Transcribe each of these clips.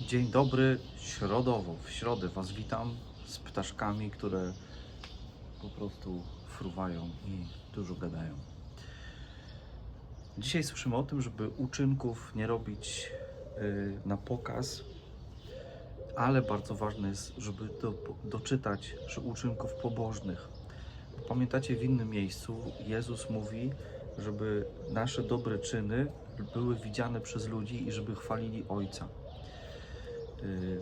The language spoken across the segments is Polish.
Dzień dobry, środowo. W środę Was witam z ptaszkami, które po prostu fruwają i dużo gadają. Dzisiaj słyszymy o tym, żeby uczynków nie robić y, na pokaz, ale bardzo ważne jest, żeby do, doczytać, że uczynków pobożnych. Pamiętacie, w innym miejscu Jezus mówi, żeby nasze dobre czyny były widziane przez ludzi i żeby chwalili Ojca. Y,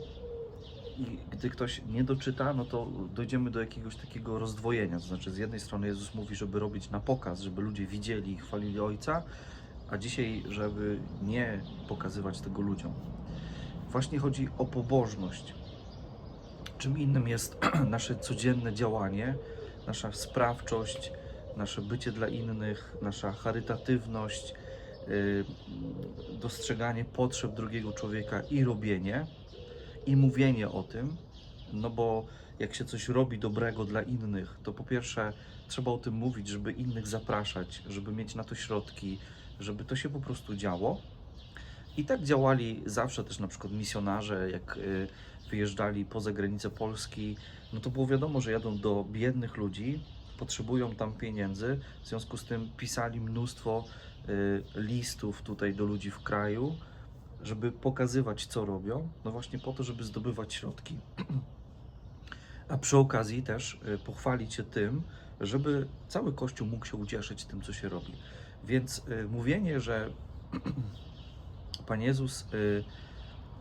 I gdy ktoś nie doczyta, no to dojdziemy do jakiegoś takiego rozdwojenia. To znaczy, z jednej strony Jezus mówi, żeby robić na pokaz, żeby ludzie widzieli i chwalili Ojca, a dzisiaj, żeby nie pokazywać tego ludziom. Właśnie chodzi o pobożność. Czym innym jest nasze codzienne działanie, nasza sprawczość, nasze bycie dla innych, nasza charytatywność, y, dostrzeganie potrzeb drugiego człowieka i robienie i mówienie o tym, no bo jak się coś robi dobrego dla innych, to po pierwsze trzeba o tym mówić, żeby innych zapraszać, żeby mieć na to środki, żeby to się po prostu działo. I tak działali zawsze też na przykład misjonarze, jak y, wyjeżdżali poza granice Polski, no to było wiadomo, że jadą do biednych ludzi, potrzebują tam pieniędzy, w związku z tym pisali mnóstwo y, listów tutaj do ludzi w kraju, żeby pokazywać, co robią, no właśnie po to, żeby zdobywać środki. A przy okazji też y, pochwalić się tym, żeby cały Kościół mógł się ucieszyć tym, co się robi. Więc y, mówienie, że Pan Jezus y,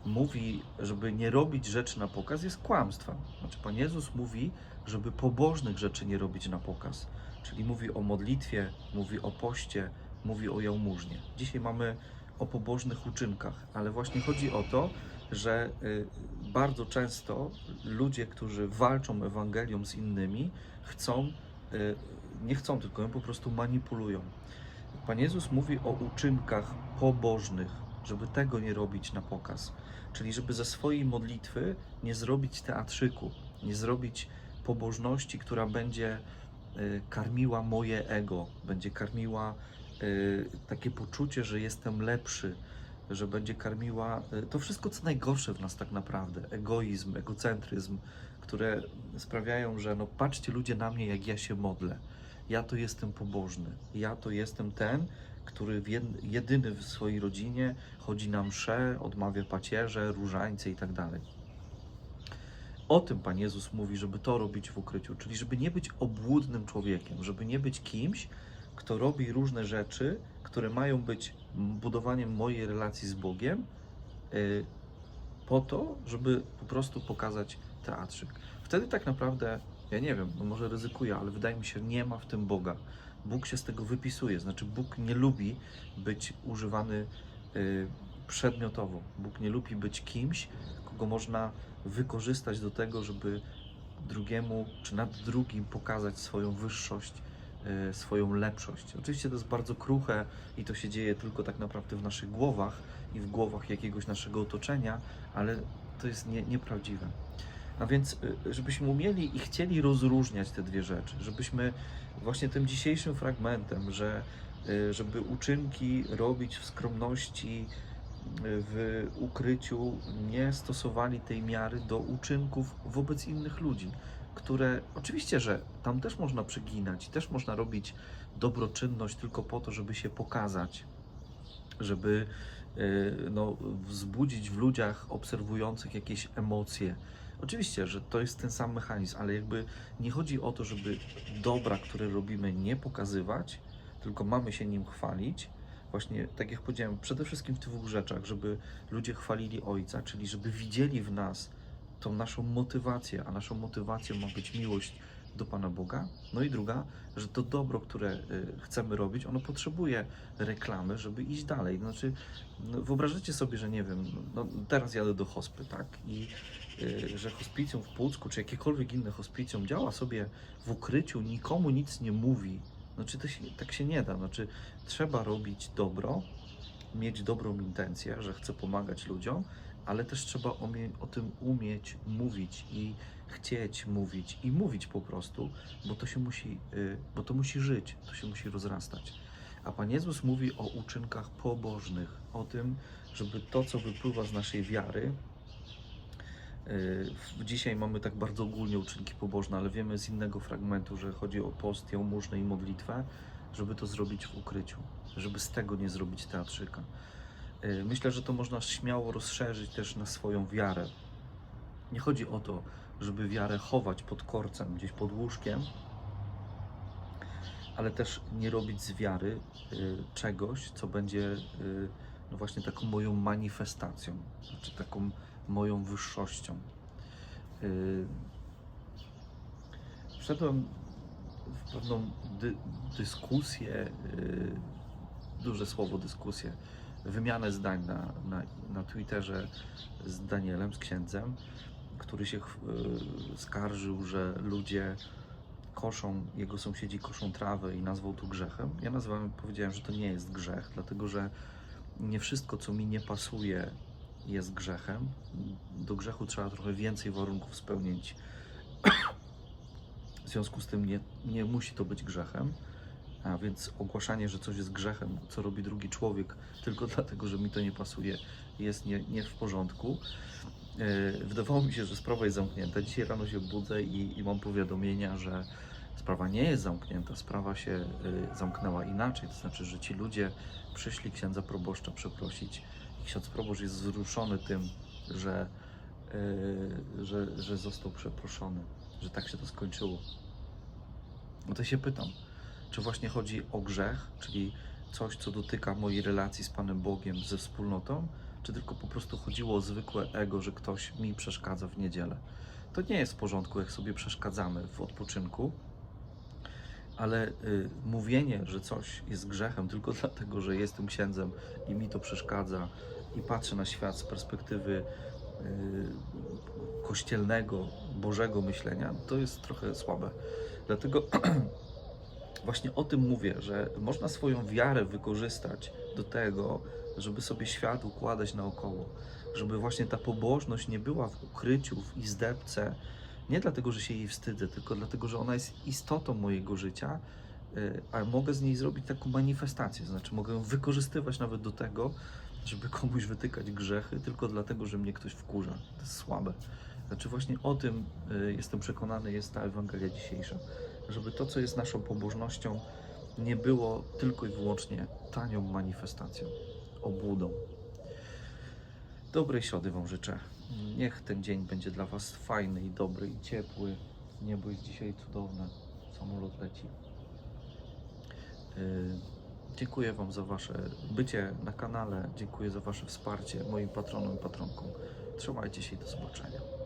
mówi, żeby nie robić rzeczy na pokaz, jest kłamstwem. Znaczy, Pan Jezus mówi, żeby pobożnych rzeczy nie robić na pokaz. Czyli mówi o modlitwie, mówi o poście, mówi o jałmużnie. Dzisiaj mamy o pobożnych uczynkach, ale właśnie chodzi o to, że y, bardzo często ludzie, którzy walczą Ewangelią z innymi, chcą, y, nie chcą, tylko ją po prostu manipulują. Pan Jezus mówi o uczynkach pobożnych, żeby tego nie robić na pokaz. Czyli żeby ze swojej modlitwy nie zrobić teatrzyku, nie zrobić pobożności, która będzie y, karmiła moje ego, będzie karmiła takie poczucie, że jestem lepszy, że będzie karmiła y, to wszystko, co najgorsze w nas tak naprawdę. Egoizm, egocentryzm, które sprawiają, że no patrzcie ludzie na mnie, jak ja się modlę. Ja to jestem pobożny. Ja to jestem ten, który jedyny w swojej rodzinie chodzi na msze, odmawia pacierze, różańce i tak dalej. O tym Pan Jezus mówi, żeby to robić w ukryciu, czyli żeby nie być obłudnym człowiekiem, żeby nie być kimś, kto robi różne rzeczy, które mają być budowaniem mojej relacji z Bogiem, y, po to, żeby po prostu pokazać teatrzyk. Wtedy tak naprawdę, ja nie wiem, no może ryzykuję, ale wydaje mi się, nie ma w tym Boga. Bóg się z tego wypisuje, znaczy Bóg nie lubi być używany y, przedmiotowo. Bóg nie lubi być kimś, kogo można wykorzystać do tego, żeby drugiemu czy nad drugim pokazać swoją wyższość, swoją lepszość. Oczywiście to jest bardzo kruche i to się dzieje tylko tak naprawdę w naszych głowach i w głowach jakiegoś naszego otoczenia, ale to jest nie, nieprawdziwe. A więc, y, żebyśmy umieli i chcieli rozróżniać te dwie rzeczy, żebyśmy właśnie tym dzisiejszym fragmentem, że y, żeby uczynki robić w skromności, y, w ukryciu, nie stosowali tej miary do uczynków wobec innych ludzi, które oczywiście, że tam też można przeginać, też można robić dobroczynność tylko po to, żeby się pokazać, żeby y, no, wzbudzić w ludziach obserwujących jakieś emocje. Oczywiście, że to jest ten sam mechanizm, ale jakby nie chodzi o to, żeby dobra, które robimy, nie pokazywać, tylko mamy się nim chwalić. Właśnie, tak jak powiedziałem, przede wszystkim w tych dwóch rzeczach, żeby ludzie chwalili Ojca, czyli żeby widzieli w nas tą naszą motywację, a naszą motywacją ma być miłość do Pana Boga. No i druga, że to dobro, które y, chcemy robić, ono potrzebuje reklamy, żeby iść dalej. Znaczy, no, wyobrażacie sobie, że nie wiem, no, teraz jadę do hospy, tak? I y, że hospicjum w Pucku, czy jakiekolwiek inne hospicjum działa sobie w ukryciu, nikomu nic nie mówi. Znaczy, to się, tak się nie da. Znaczy, trzeba robić dobro, mieć dobrą intencję, że chcę pomagać ludziom, ale też trzeba o tym umieć mówić i chcieć mówić i mówić po prostu, bo to się musi, y, bo to musi żyć, to się musi rozrastać. A Pan Jezus mówi o uczynkach pobożnych, o tym, żeby to, co wypływa z naszej wiary, Y, Dzisiaj mamy tak bardzo ogólnie uczynki pobożne, ale wiemy z innego fragmentu, że chodzi o post, jałmużnę i modlitwę, żeby to zrobić w ukryciu, żeby z tego nie zrobić teatrzyka. Y, Myślę, że to można śmiało rozszerzyć też na swoją wiarę. Nie chodzi o to, żeby wiarę chować pod korcem, gdzieś pod łóżkiem, ale też nie robić z wiary y, czegoś, co będzie y, no właśnie taką moją manifestacją, znaczy taką moją wyższością. Wszedłem w pewną dy, dyskusję, duże słowo dyskusję, wymianę zdań na, na, na Twitterze z Danielem, z księdzem, który się y, skarżył, że ludzie koszą, jego sąsiedzi koszą trawę i nazwał to grzechem. Ja nazwałem, powiedziałem, że to nie jest grzech, dlatego że nie wszystko, co mi nie pasuje, jest grzechem. Do grzechu trzeba trochę więcej warunków spełnić. W związku z tym nie, nie musi to być grzechem. A więc ogłaszanie, że coś jest grzechem, co robi drugi człowiek, tylko dlatego, że mi to nie pasuje, jest nie, nie w porządku. Yy, Wydawało mi się, że sprawa jest zamknięta. Dzisiaj rano się budzę i, i mam powiadomienia, że sprawa nie jest zamknięta. Sprawa się y, zamknęła inaczej. To znaczy, że ci ludzie przyszli księdza proboszcza przeprosić. I ksiądz proboszcz jest wzruszony tym, że, y, że, że został przeproszony, że tak się to skończyło. No to się pytam, czy właśnie chodzi o grzech, czyli coś, co dotyka mojej relacji z Panem Bogiem, ze wspólnotą, czy tylko po prostu chodziło o zwykłe ego, że ktoś mi przeszkadza w niedzielę. To nie jest w porządku, jak sobie przeszkadzamy w odpoczynku, ale y, mówienie, że coś jest grzechem tylko dlatego, że jestem księdzem i mi to przeszkadza i patrzę na świat z perspektywy y, kościelnego, bożego myślenia, to jest trochę słabe. Dlatego właśnie o tym mówię, że można swoją wiarę wykorzystać do tego, żeby sobie świat układać naokoło. Żeby właśnie ta pobożność nie była w ukryciu, w izdebce, nie dlatego, że się jej wstydzę, tylko dlatego, że ona jest istotą mojego życia, y, a mogę z niej zrobić taką manifestację, znaczy mogę ją wykorzystywać nawet do tego, żeby komuś wytykać grzechy, tylko dlatego, że mnie ktoś wkurza. To jest słabe. Znaczy właśnie o tym y, jestem przekonany jest ta Ewangelia dzisiejsza. Żeby to, co jest naszą pobożnością, nie było tylko i wyłącznie tanią manifestacją, obłudą. Dobrej środy Wam życzę. Niech ten dzień będzie dla Was fajny i dobry i ciepły. Niebo jest dzisiaj cudowne. Samolot leci. Yy, Dziękuję Wam za Wasze bycie na kanale. Dziękuję za Wasze wsparcie moim patronom i patronkom. Trzymajcie się i do zobaczenia.